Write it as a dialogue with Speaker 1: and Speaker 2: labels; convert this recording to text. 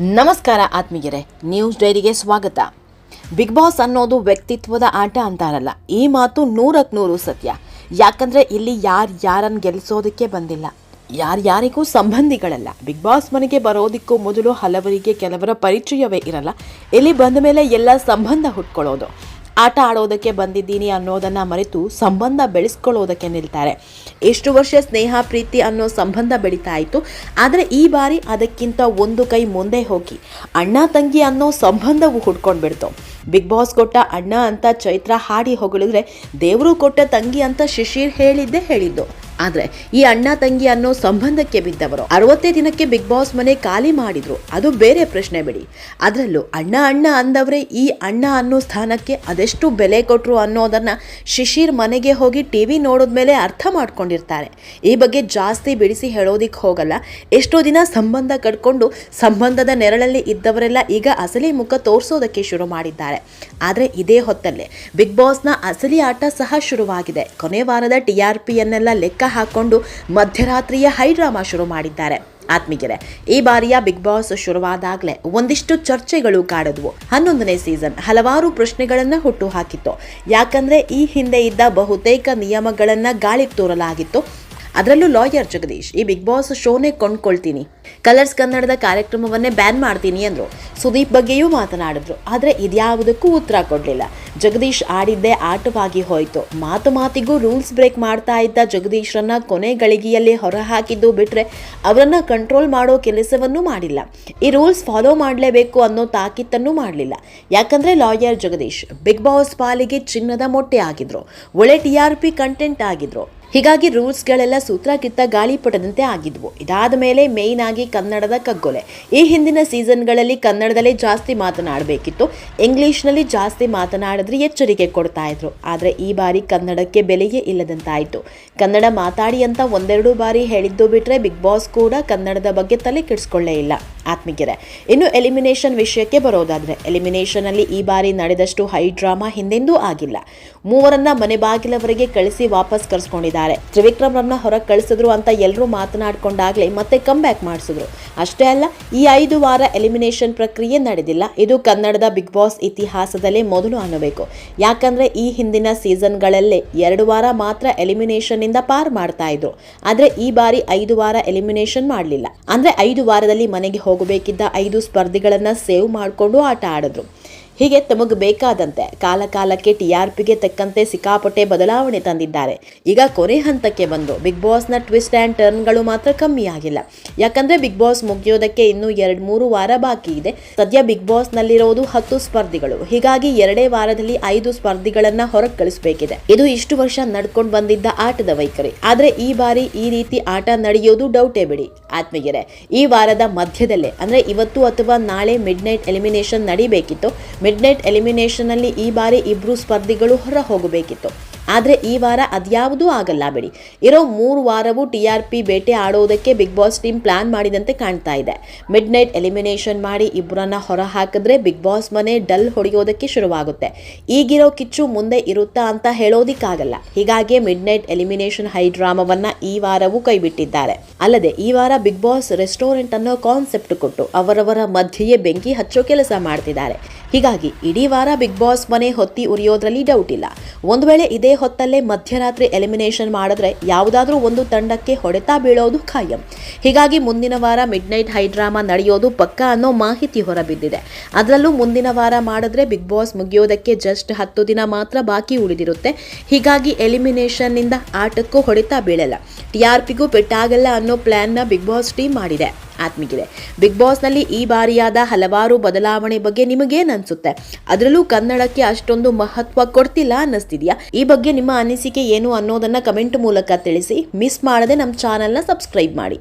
Speaker 1: ನಮಸ್ಕಾರ ಆತ್ಮೀಯರೇ ನ್ಯೂಸ್ ಡೈರಿಗೆ ಸ್ವಾಗತ. ಬಿಗ್ ಬಾಸ್ ಅನ್ನೋದು ವ್ಯಕ್ತಿತ್ವದ ಆಟ ಅಂತಾರಲ್ಲ, ಈ ಮಾತು ನೂರಕ್ಕೆ ನೂರು ಸತ್ಯ. ಯಾಕಂದ್ರೆ ಇಲ್ಲಿ ಯಾರು ಯಾರನ್ನು ಗೆಲ್ಲಿಸೋದಕ್ಕೆ ಬಂದಿಲ್ಲ. ಯಾರ್ಯಾರಿಗೂ ಸಂಬಂಧಿಗಳಲ್ಲ. ಬಿಗ್ ಬಾಸ್ ಮನೆಗೆ ಬರೋದಕ್ಕೂ ಮೊದಲು ಹಲವರಿಗೆ ಕೆಲವರ ಪರಿಚಯವೇ ಇರಲ್ಲ. ಇಲ್ಲಿ ಬಂದ ಮೇಲೆ ಎಲ್ಲ ಸಂಬಂಧ ಹುಟ್ಕೊಳ್ಳೋದು. ಆಟ ಆಡೋದಕ್ಕೆ ಬಂದಿದ್ದೀನಿ ಅನ್ನೋದನ್ನ ಮರೆತು ಸಂಬಂಧ ಬೆಳೆಸ್ಕೊಳ್ಳೋದಕ್ಕೆ ನಿಲ್ತಾರೆ. ಎಷ್ಟು ವರ್ಷ ಸ್ನೇಹ, ಪ್ರೀತಿ ಅನ್ನೋ ಸಂಬಂಧ ಬೆಳೀತಾ ಇತ್ತು. ಆದರೆ ಈ ಬಾರಿ ಅದಕ್ಕಿಂತ ಒಂದು ಕೈ ಮುಂದೆ ಹೋಗಿ ಅಣ್ಣ, ತಂಗಿ ಅನ್ನೋ ಸಂಬಂಧವು ಹುಡ್ಕೊಂಡು ಬಿಡ್ತು ಬಿಗ್ ಬಾಸ್ ಕೊಟ್ಟ ಅಣ್ಣ ಅಂತ ಚೈತ್ರ ಹಾಡಿ ಹೊಗಳಿದ್ರೆ ದೇವರು ಕೊಟ್ಟ ತಂಗಿ ಅಂತ ಶಿಶಿರ್ ಹೇಳಿದ್ದೇ ಹೇಳಿದ್ದು. ಆದ್ರೆ ಈ ಅಣ್ಣ ತಂಗಿ ಅನ್ನೋ ಸಂಬಂಧಕ್ಕೆ ಬಿದ್ದವರು. ಅರವತ್ತೇ ದಿನಕ್ಕೆ ಬಿಗ್ ಬಾಸ್ ಮನೆ ಖಾಲಿ ಮಾಡಿದ್ರು. ಅದು ಬೇರೆ ಪ್ರಶ್ನೆ ಬಿಡಿ. ಅದರಲ್ಲೂ ಅಣ್ಣ ಅಣ್ಣ ಅಂದವರೇ ಈ ಅಣ್ಣ ಅನ್ನೋ ಸ್ಥಾನಕ್ಕೆ ಅದೆಷ್ಟು ಬೆಲೆ ಕೊಟ್ಟರು ಅನ್ನೋದನ್ನ ಶಿಶಿರ್ ಮನೆಗೆ ಹೋಗಿ ಟಿವಿ ನೋಡಿದ್ಮೇಲೆ ಅರ್ಥ ಮಾಡ್ಕೊಂಡಿರ್ತಾರೆ. ಈ ಬಗ್ಗೆ ಜಾಸ್ತಿ ಬಿಡಿಸಿ ಹೇಳೋದಿಕ್ಕೆ ಹೋಗಲ್ಲ. ಎಷ್ಟೋ ದಿನ ಸಂಬಂಧ ಕಟ್ಕೊಂಡು ಸಂಬಂಧದ ನೆರಳಲ್ಲಿ ಇದ್ದವರೆಲ್ಲ ಈಗ ಅಸಲಿ ಮುಖ ತೋರಿಸೋದಕ್ಕೆ ಶುರು ಮಾಡಿದ್ದಾರೆ. ಆದರೆ ಇದೇ ಹೊತ್ತಲ್ಲೇ ಬಿಗ್ ಬಾಸ್ನ ಅಸಲಿ ಆಟ ಸಹ ಶುರುವಾಗಿದೆ. ಕೊನೆ ವಾರದ ಟಿ ಆರ್ ಪಿಯನ್ನೆಲ್ಲ ಲೆಕ್ಕ ಹಾಕೊಂಡು ಮಧ್ಯರಾತ್ರಿಯ ಹೈ ಡ್ರಾಮಾ ಶುರು ಮಾಡಿದ್ದಾರೆ. ಆತ್ಮೀಯರೇ, ಈ ಬಾರಿಯ ಬಿಗ್ ಬಾಸ್ ಶುರುವಾದಾಗಲೇ ಒಂದಿಷ್ಟು ಚರ್ಚೆಗಳು ಕಾಡದ್ವು. ಹನ್ನೊಂದನೇ ಸೀಸನ್ ಹಲವಾರು ಪ್ರಶ್ನೆಗಳನ್ನ ಹುಟ್ಟು ಹಾಕಿತ್ತು. ಯಾಕಂದ್ರೆ ಈ ಹಿಂದೆ ಇದ್ದ ಬಹುತೇಕ ನಿಯಮಗಳನ್ನ ಗಾಳಿಗೆ ತೋರಲಾಗಿತ್ತು. ಅದರಲ್ಲೂ ಲಾಯರ್ ಜಗದೀಶ್, ಈ ಬಿಗ್ ಬಾಸ್ ಶೋನೇ ಕೊಂಡ್ಕೊಳ್ತೀನಿ. ಕಲರ್ಸ್ ಕನ್ನಡದ ಕಾರ್ಯಕ್ರಮವನ್ನೇ ಬ್ಯಾನ್ ಮಾಡ್ತೀನಿ ಅಂದರು. ಸುದೀಪ್ ಬಗ್ಗೆಯೂ ಮಾತನಾಡಿದ್ರು. ಆದರೆ ಇದ್ಯಾವುದಕ್ಕೂ ಉತ್ತರ ಕೊಡಲಿಲ್ಲ. ಜಗದೀಶ್ ಆಡಿದ್ದೇ ಆಟವಾಗಿ ಹೋಯಿತು. ಮಾತು ಮಾತಿಗೂ ರೂಲ್ಸ್ ಬ್ರೇಕ್ ಮಾಡ್ತಾ ಇದ್ದ ಜಗದೀಶ್ರನ್ನ ಕೊನೆ ಗಳಿಗೆಯಲ್ಲಿ ಹೊರಹಾಕಿದ್ದು ಬಿಟ್ಟರೆ ಅವರನ್ನು ಕಂಟ್ರೋಲ್ ಮಾಡೋ ಕೆಲಸವನ್ನೂ ಮಾಡಿಲ್ಲ. ಈ ರೂಲ್ಸ್ ಫಾಲೋ ಮಾಡಲೇಬೇಕು ಅನ್ನೋ ತಾಕೀತನ್ನೂ ಮಾಡಲಿಲ್ಲ. ಯಾಕಂದರೆ ಲಾಯರ್ ಜಗದೀಶ್, ಬಿಗ್ ಬಾಸ್ ಪಾಲಿಗೆ ಚಿನ್ನದ ಮೊಟ್ಟೆ ಆಗಿದ್ರು. ಒಳ್ಳೆ ಟಿ ಆರ್ ಪಿ ಕಂಟೆಂಟ್ ಆಗಿದ್ರು. ಹೀಗಾಗಿ ರೂಲ್ಸ್ಗಳೆಲ್ಲ ಸೂತ್ರ ಕಿತ್ತ ಗಾಳಿಪಟದಂತೆ ಆಗಿದ್ವು. ಇದಾದ ಮೇಲೆ ಮೇಯ್ನ್ ಆಗಿ ಕನ್ನಡದ ಕಗ್ಗೊಲೆ. ಈ ಹಿಂದಿನ ಸೀಸನ್ಗಳಲ್ಲಿ ಕನ್ನಡದಲ್ಲೇ ಜಾಸ್ತಿ ಮಾತನಾಡಬೇಕಿತ್ತು. ಇಂಗ್ಲೀಷ್ನಲ್ಲಿ ಜಾಸ್ತಿ ಮಾತನಾಡಿದ್ರೆ ಎಚ್ಚರಿಕೆ ಕೊಡ್ತಾ ಇದ್ರು. ಆದರೆ ಈ ಬಾರಿ ಕನ್ನಡಕ್ಕೆ ಬೆಲೆಯೇ ಇಲ್ಲದಂತಾಯಿತು. ಕನ್ನಡ ಮಾತಾಡಿ ಅಂತ ಒಂದೆರಡು ಬಾರಿ ಹೇಳಿದ್ದು ಬಿಟ್ಟರೆ ಬಿಗ್ ಬಾಸ್ ಕೂಡ ಕನ್ನಡದ ಬಗ್ಗೆ ತಲೆ ಕೆಡಿಸ್ಕೊಳ್ಳೇ ಇಲ್ಲ. ಆತ್ಮೀಗೆರೆ ಇನ್ನು ಎಲಿಮಿನೇಷನ್ ವಿಷಯಕ್ಕೆ ಬರೋದಾದರೆ ಎಲಿಮಿನೇಷನಲ್ಲಿ ಈ ಬಾರಿ ನಡೆದಷ್ಟು ಹೈ ಡ್ರಾಮಾ ಹಿಂದೆಂದೂ ಆಗಿಲ್ಲ. ಮೂವರನ್ನ ಮನೆ ಬಾಗಿಲವರೆಗೆ ಕಳಿಸಿ ವಾಪಸ್ ಕರ್ಸ್ಕೊಂಡಿದ್ದಾರೆ. ತ್ರಿವಿಕ್ರಮ್ರನ್ನ ಹೊರಗೆ ಕಳಿಸಿದ್ರು ಅಂತ ಎಲ್ಲರೂ ಮಾತನಾಡ್ಕೊಂಡಾಗ್ಲೇ ಮತ್ತೆ ಕಮ್ ಬ್ಯಾಕ್ ಮಾಡಿಸಿದ್ರು. ಅಷ್ಟೇ ಅಲ್ಲ, ಈ ಐದು ವಾರ ಎಲಿಮಿನೇಷನ್ ಪ್ರಕ್ರಿಯೆ ನಡೆದಿಲ್ಲ. ಇದು ಕನ್ನಡದ ಬಿಗ್ ಬಾಸ್ ಇತಿಹಾಸದಲ್ಲೇ ಮೊದಲು ಅನ್ನಬೇಕು. ಯಾಕಂದ್ರೆ ಈ ಹಿಂದಿನ ಸೀಸನ್ಗಳಲ್ಲೇ ಎರಡು ವಾರ ಮಾತ್ರ ಎಲಿಮಿನೇಷನ್ನಿಂದ ಪಾರ್ ಮಾಡ್ತಾ ಇದ್ರು. ಆದ್ರೆ ಈ ಬಾರಿ ಐದು ವಾರ ಎಲಿಮಿನೇಷನ್ ಮಾಡಲಿಲ್ಲ. ಅಂದ್ರೆ ಐದು ವಾರದಲ್ಲಿ ಮನೆಗೆ ಹೋಗಬೇಕಿದ್ದ ಐದು ಸ್ಪರ್ಧಿಗಳನ್ನ ಸೇವ್ ಮಾಡಿಕೊಂಡು ಆಟ ಆಡಿದ್ರು. ಹೀಗೆ ತಮಗೆ ಬೇಕಾದಂತೆ ಕಾಲ ಕಾಲಕ್ಕೆ ಆರ್ ತಕ್ಕಂತೆ ಸಿಕ್ಕಾಪಟ್ಟೆ ಬದಲಾವಣೆ ತಂದಿದ್ದಾರೆ. ಈಗ ಕೊನೆ ಹಂತಕ್ಕೆ ಬಂದು ಬಿಗ್ ಬಾಸ್ನ ಟ್ವಿಸ್ಟ್ ಆ್ಯಂಡ್ ಟರ್ನ್ಗಳು ಮಾತ್ರ ಕಮ್ಮಿ ಆಗಿಲ್ಲ ಯಾಕಂದ್ರೆ ಬಿಗ್ ಬಾಸ್ ಮುಗಿಯೋದಕ್ಕೆ ಇನ್ನೂ ಎರಡು ಮೂರು ವಾರ ಬಾಕಿ ಇದೆ. ಸದ್ಯ ಬಿಗ್ ಬಾಸ್ನಲ್ಲಿರೋದು ಹತ್ತು ಸ್ಪರ್ಧಿಗಳು. ಹೀಗಾಗಿ ಎರಡೇ ವಾರದಲ್ಲಿ ಐದು ಸ್ಪರ್ಧಿಗಳನ್ನ ಹೊರಗೆ ಕಳಿಸಬೇಕಿದೆ ಇದು ಇಷ್ಟು ವರ್ಷ ನಡ್ಕೊಂಡು ಬಂದಿದ್ದ ಆಟದ ವೈಖರಿ. ಆದರೆ ಈ ಬಾರಿ ಈ ರೀತಿ ಆಟ ನಡೆಯೋದು ಡೌಟೇ ಬಿಡಿ. ಆತ್ಮೀಯರೇ, ಈ ವಾರದ ಮಧ್ಯದಲ್ಲೇ, ಅಂದ್ರೆ ಇವತ್ತು ಅಥವಾ ನಾಳೆ ಮಿಡ್ ನೈಟ್ ಎಲಿಮಿನೇಷನ್ ನಡಿಬೇಕಿತ್ತು. ಮಿಡ್ ನೈಟ್ ಎಲಿಮಿನೇಷನ್ನಲ್ಲಿ ಈ ಬಾರಿ ಇಬ್ರು ಸ್ಪರ್ಧಿಗಳು ಹೊರ ಹೋಗಬೇಕಿತ್ತು. ಆದ್ರೆ ಈ ವಾರ ಅದ್ಯಾವುದೂ ಆಗಲ್ಲ ಬಿಡಿ. ಇರೋ ಮೂರು ವಾರವೂ ಟಿ ಆರ್ ಪಿ ಬೇಟೆ ಆಡೋದಕ್ಕೆ ಬಿಗ್ ಬಾಸ್ ಟೀಮ್ ಪ್ಲಾನ್ ಮಾಡಿದಂತೆ ಕಾಣ್ತಾ ಇದೆ. ಮಿಡ್ ನೈಟ್ ಎಲಿಮಿನೇಷನ್ ಮಾಡಿ ಇಬ್ಬರನ್ನ ಹೊರ ಹಾಕಿದ್ರೆ ಬಿಗ್ ಬಾಸ್ ಮನೆ ಡಲ್ ಹೊಡೆಯೋದಕ್ಕೆ ಶುರುವಾಗುತ್ತೆ. ಈಗಿರೋ ಕಿಚ್ಚು ಮುಂದೆ ಇರುತ್ತಾ ಅಂತ ಹೇಳೋದಿಕ್ಕಾಗಲ್ಲ. ಹೀಗಾಗಿ ಮಿಡ್ ನೈಟ್ ಎಲಿಮಿನೇಷನ್ ಹೈ ಡ್ರಾಮಾವನ್ನ ಈ ವಾರವೂ ಕೈಬಿಟ್ಟಿದ್ದಾರೆ. ಅಲ್ಲದೆ ಈ ವಾರ ಬಿಗ್ ಬಾಸ್ ರೆಸ್ಟೋರೆಂಟ್ ಅನ್ನೋ ಕಾನ್ಸೆಪ್ಟ್ ಕೊಟ್ಟು ಅವರವರ ಮಧ್ಯೆಯೇ ಬೆಂಕಿ ಹಚ್ಚೋ ಕೆಲಸ ಮಾಡ್ತಿದ್ದಾರೆ. ಹೀಗಾಗಿ ಇಡೀ ವಾರ ಬಿಗ್ ಬಾಸ್ ಮನೆ ಹೊತ್ತಿ ಉರಿಯೋದ್ರಲ್ಲಿ ಡೌಟ್ ಇಲ್ಲ. ಒಂದು ವೇಳೆ ಇದೇ ಹೊತ್ತಲ್ಲೇ ಮಧ್ಯರಾತ್ರಿ ಎಲಿಮಿನೇಷನ್ ಮಾಡಿದ್ರೆ ಯಾವುದಾದ್ರೂ ಒಂದು ತಂಡಕ್ಕೆ ಹೊಡೆತ ಬೀಳೋದು ಖಾಯಂ. ಹೀಗಾಗಿ ಮುಂದಿನ ವಾರ ಮಿಡ್ ನೈಟ್ ಹೈ ಡ್ರಾಮಾ ನಡೆಯೋದು ಪಕ್ಕ ಅನ್ನೋ ಮಾಹಿತಿ ಹೊರಬಿದ್ದಿದೆ. ಅದರಲ್ಲೂ ಮುಂದಿನ ವಾರ ಮಾಡಿದ್ರೆ ಬಿಗ್ ಬಾಸ್ ಮುಗಿಯೋದಕ್ಕೆ ಜಸ್ಟ್ ಹತ್ತು ದಿನ ಮಾತ್ರ ಬಾಕಿ ಉಳಿದಿರುತ್ತೆ. ಹೀಗಾಗಿ ಎಲಿಮಿನೇಷನ್ನಿಂದ ಆಟಕ್ಕೂ ಹೊಡೆತ ಬೀಳಲ್ಲ. ಟಿಆರ್ಪಿಗೂ ಆರ್ ಪಿಗೂ ಪೆಟ್ಟಾಗಲ್ಲ ಅನ್ನೋ ಪ್ಲಾನ್ನ ಬಿಗ್ ಬಾಸ್ ಟೀಮ್ ಮಾಡಿದೆ. ಆತ್ಮಿಗಿದೆ ಬಿಗ್ ಬಾಸ್ನಲ್ಲಿ ಈ ಬಾರಿಯಾದ ಹಲವಾರು ಬದಲಾವಣೆ ಬಗ್ಗೆ ನಿಮಗೇನು ಅನ್ಸುತ್ತೆ ಅದರಲ್ಲೂ ಕನ್ನಡಕ್ಕೆ ಅಷ್ಟೊಂದು ಮಹತ್ವ ಕೊಡ್ತಿಲ್ಲ ಅನ್ನಿಸ್ತಿದ್ಯಾ? ಈ ಬಗ್ಗೆ ನಿಮ್ಮ ಅನಿಸಿಕೆ ಏನು ಅನ್ನೋದನ್ನ ಕಮೆಂಟ್ ಮೂಲಕ ತಿಳಿಸಿ, ಮಿಸ್ ಮಾಡದೆ ನಮ್ಮ ಚಾನಲ್ನ ಸಬ್ಸ್ಕ್ರೈಬ್ ಮಾಡಿ.